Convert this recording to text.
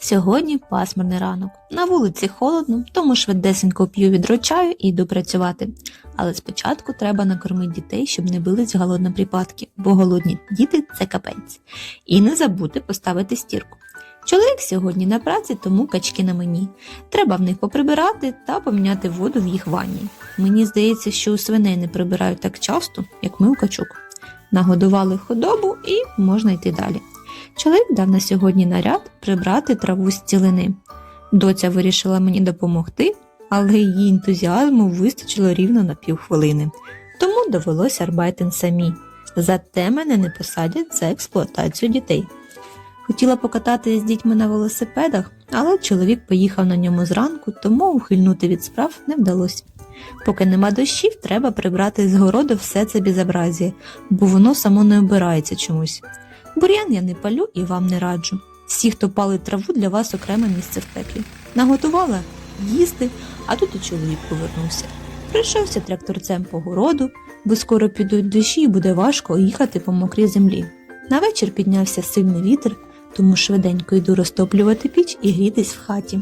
Сьогодні пасмурний ранок. На вулиці холодно, тому швидесенько п'ю відро чаю і йду працювати. Але спочатку треба накормити дітей, щоб не бились голодні припадки, бо голодні діти це капець. І не забути поставити стірку. Чоловік сьогодні на праці, тому качки на мені. Треба в них поприбирати та поміняти воду в їх ванні. Мені здається, що у свиней не прибирають так часто, як ми у качок. Нагодували худобу і можна йти далі. Чоловік дав на сьогодні наряд прибрати траву з цілини. Доця вирішила мені допомогти, але її ентузіазму вистачило рівно на півхвилини. Тому довелося арбайтен самі. Зате мене не посадять за експлуатацію дітей. Хотіла покататися з дітьми на велосипедах, але чоловік поїхав на ньому зранку, тому ухильнути від справ не вдалося. Поки нема дощів, треба прибрати з городу все це безобразіє, бо воно само не обирається чомусь. Бур'ян я не палю і вам не раджу. Всі, хто палить траву, для вас окреме місце в пеклі. Наготувала їсти, а тут і чоловік повернувся. Прийшовся тракторцем по городу, бо скоро підуть дощі і буде важко їхати по мокрій землі. На вечір піднявся сильний вітер, тому швиденько йду розтоплювати піч і грітись в хаті.